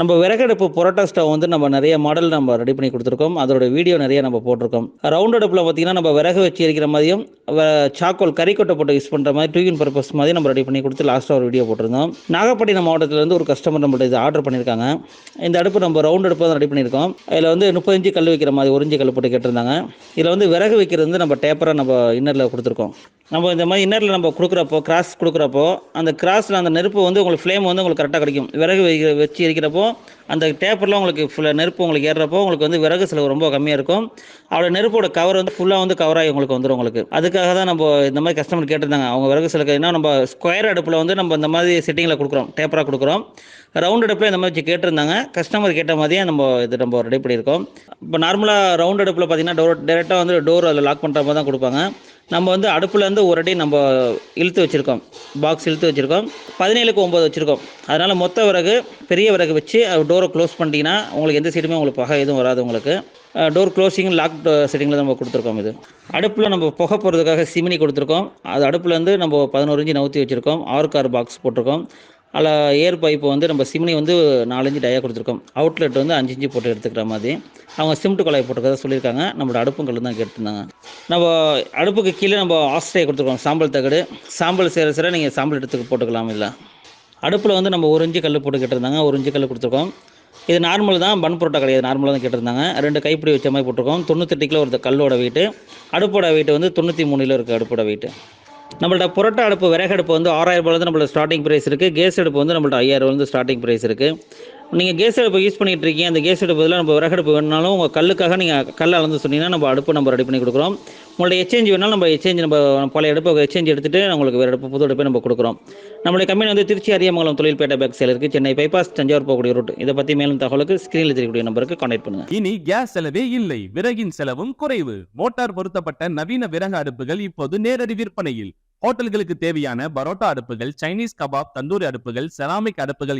நம்ம விறகடுப்பு புரோட்டா ஸ்டவ் வந்து நம்ம நிறைய மாடல் நம்ம ரெடி பண்ணி கொடுத்துருக்கோம். அதோட வீடியோ நிறைய நம்ம போட்டிருக்கோம். ரவுண்ட் அடுப்பில் பார்த்தீங்கன்னா நம்ம விறகு வச்சு எரிக்கிற மாதிரியும் சாக்கோல் கறிக்கொட்டை போட்டு யூஸ் பண்ணுற மாதிரி டூ இன் பர்பஸ் மாதிரி நம்ம ரெடி பண்ணி கொடுத்து லாஸ்ட்டாக ஒரு வீடியோ போட்டிருந்தோம். நாகப்பட்டினம் மாவட்டத்திலேருந்து ஒரு கஸ்டமர் நம்மள்ட்ட இது ஆர்டர் பண்ணியிருக்காங்க. இந்த அடுப்பு நம்ம ரவுண்ட் அடுப்பு தான் ரெடி பண்ணியிருக்கோம். இதில் வந்து முப்பத்தஞ்சு கல் வைக்கிற மாதிரி ஒரு கல் போட்டு கேட்டிருந்தாங்க. இதில் வந்து விறகு வைக்கிறது வந்து நம்ம டேப்பராக நம்ம இன்னரில் கொடுத்துருக்கோம். நம்ம இந்த மாதிரி இன்னரில் நம்ம கொடுக்குறப்போ கிராஸ் கொடுக்குறப்போ அந்த கிராஸில் அந்த நெருப்பு வந்து உங்களுக்கு ஃப்ளேம் வந்து உங்களுக்கு கரெக்டாக கிடைக்கும். விறகு வச்சு எரிக்கிறப்போ அந்த டேப்பரில் உங்களுக்கு ஃபுல்லாக நெருப்பு உங்களுக்கு ஏறுறப்போ உங்களுக்கு வந்து விறகு செலவு ரொம்ப கம்மியாக இருக்கும். அவளோட நெருப்போட கவர் வந்து ஃபுல்லாக வந்து கவர் ஆகி உங்களுக்கு வந்துடும் உங்களுக்கு. அதுக்காக தான் நம்ம இந்த மாதிரி கஸ்டமர் கேட்டிருந்தாங்க. அவங்க விறகு செலவு ஏன்னா நம்ம ஸ்கொயர் அடுப்பில் வந்து நம்ம இந்த மாதிரி செட்டிங்கில் கொடுக்குறோம் டேப்பராக கொடுக்குறோம். ரவுண்ட் அடுப்பில் இந்த மாதிரி கேட்டிருந்தாங்க. கஸ்டமர் கேட்ட மாதிரியே நம்ம இது நம்ம ரெடி பண்ணியிருக்கோம். இப்போ நார்மலாக ரவுண்ட் அடுப்பில் பார்த்தீங்கன்னா டோர் டேரெக்டாக வந்து டோர் அதில் லாக் பண்ணுற மாதிரி தான் கொடுப்பாங்க. நம்ம வந்து அடுப்புலேருந்து ஒரு அடி நம்ம இழுத்து வச்சுருக்கோம். பாக்ஸ் இழுத்து வச்சுருக்கோம். பதினேழுக்கு ஒம்பது வச்சுருக்கோம். அதனால் மொத்த விறகு பெரிய விறகு வச்சு டோரை க்ளோஸ் பண்ணிட்டீங்கன்னா உங்களுக்கு எந்த சைடுமே உங்களுக்கு பகை எதுவும் வராது உங்களுக்கு. டோர் க்ளோசிங் லாக் செட்டிங்கில் நம்ம கொடுத்துருக்கோம் இது. அடுப்பில் நம்ம புகை போடுறதுக்காக சிமினி கொடுத்துருக்கோம். அது அடுப்புலேருந்து நம்ம பதினோரு இன்ச்சு நவுத்தி வச்சுருக்கோம். ஆறு கார் பாக்ஸ் போட்டிருக்கோம். அதில் ஏர் பைப்பு வந்து நம்ம சிம்னி வந்து நாலஞ்சு டயா கொடுத்துருக்கோம். அவுட்லெட் வந்து அஞ்சு இன்ச்சு போட்டு எடுத்துக்கிற மாதிரி. அவங்க சிமெண்ட் குழாய் போட்டிருக்கறதா சொல்லியிருக்காங்க. நம்மளோட அடுப்புங்கள் தான் கேட்டிருந்தாங்க. நம்ம அடுப்புக்கு கீழே நம்ம ஆஸ்ட்ரே கொடுத்துருக்கோம். சாம்பல் தகடு. சாம்பல் சேர சேர நீங்கள் சாம்பல் எடுத்து போட்டுக்கலாம் இல்லை. அடுப்பில் வந்து நம்ம ஒரு இஞ்சு கல் போட்டு கேட்டிருந்தாங்க. ஒரு இஞ்சு கல் கொடுத்துருக்கோம். இது நார்மல் தான். பன் புரோட்டா கிடையாது. நார்மலாக தான் கேட்டிருந்தாங்க. ரெண்டு கைப்பிடி வச்ச மாதிரி போட்டிருக்கோம். தொண்ணூத்தெட்டு கிலோ ஒரு கல்லோட வெயிட்டு அடுப்போட வீட்டு வந்து தொண்ணூற்றி மூணு கிலோ இருக்குது அடுப்போட வெயிட்டு நம்மள்ட்ட புரட்டா அடுப்பு விறகு அடுப்பு வந்து ஆறாயிரம் ரூபாயிலேருந்து நம்மள்ட்ட ஸ்டார்டிங் ப்ரைஸ் இருக்குது கேஸ் அடுப்பு வந்து நம்மள்ட்ட ஐயாயிரம் வந்து ஸ்டார்டிங் ப்ரைஸ் இருக்குது நீங்கள் கேஸ் அடுப்பு யூஸ் பண்ணிகிட்டு இருக்கீங்க. அந்த கேஸ் அடுப்பு பதிலாக நம்ம விறகு அடுப்பு வேணுனாலும் உங்கள் கல்லுக்காக நீங்கள் கல் அளந்து சொன்னீங்கன்னா நம்ம அடுப்பு நம்ம ரெடி பண்ணி கொடுக்குறோம். உங்களோட எக்ஸ்சேஞ்ச் வேணாலும் நம்ம எக்ஸ்சேஞ்ச் நம்ம பழைய அடுப்பு எக்ஸ்சேஞ்ச் எடுத்துகிட்டு உங்களுக்கு வேறு அடுப்பு புது அடுப்பை நம்ம கொடுக்குறோம். நம்மளுடைய கம்பெனி வந்து திருச்சி அரியமங்கலம் தொழில்பேட்டை பேக் சேல் இருக்குது சென்னை பைபாஸ் தஞ்சாவூர் போகக்கூடிய ரூட் இதை பற்றி மேலும் தகவலுக்கு ஸ்க்ரீனில் தெரியக்கூடிய நம்பருக்கு கான்டாக்ட் பண்ணுங்கள் இனி கேஸ் செலவே இல்லை. விறகின் செலவும் குறைவு. மோட்டார் பொருத்தப்பட்ட நவீன விறகு அடுப்புகள் இப்போது நேரடி விற்பனையில். ஹோட்டல்களுக்கு தேவையான பரோட்டா அடுப்புகள் சைனீஸ் கபாப் தந்தூரி அடுப்புகள் செராமிக் அடுப்புகள்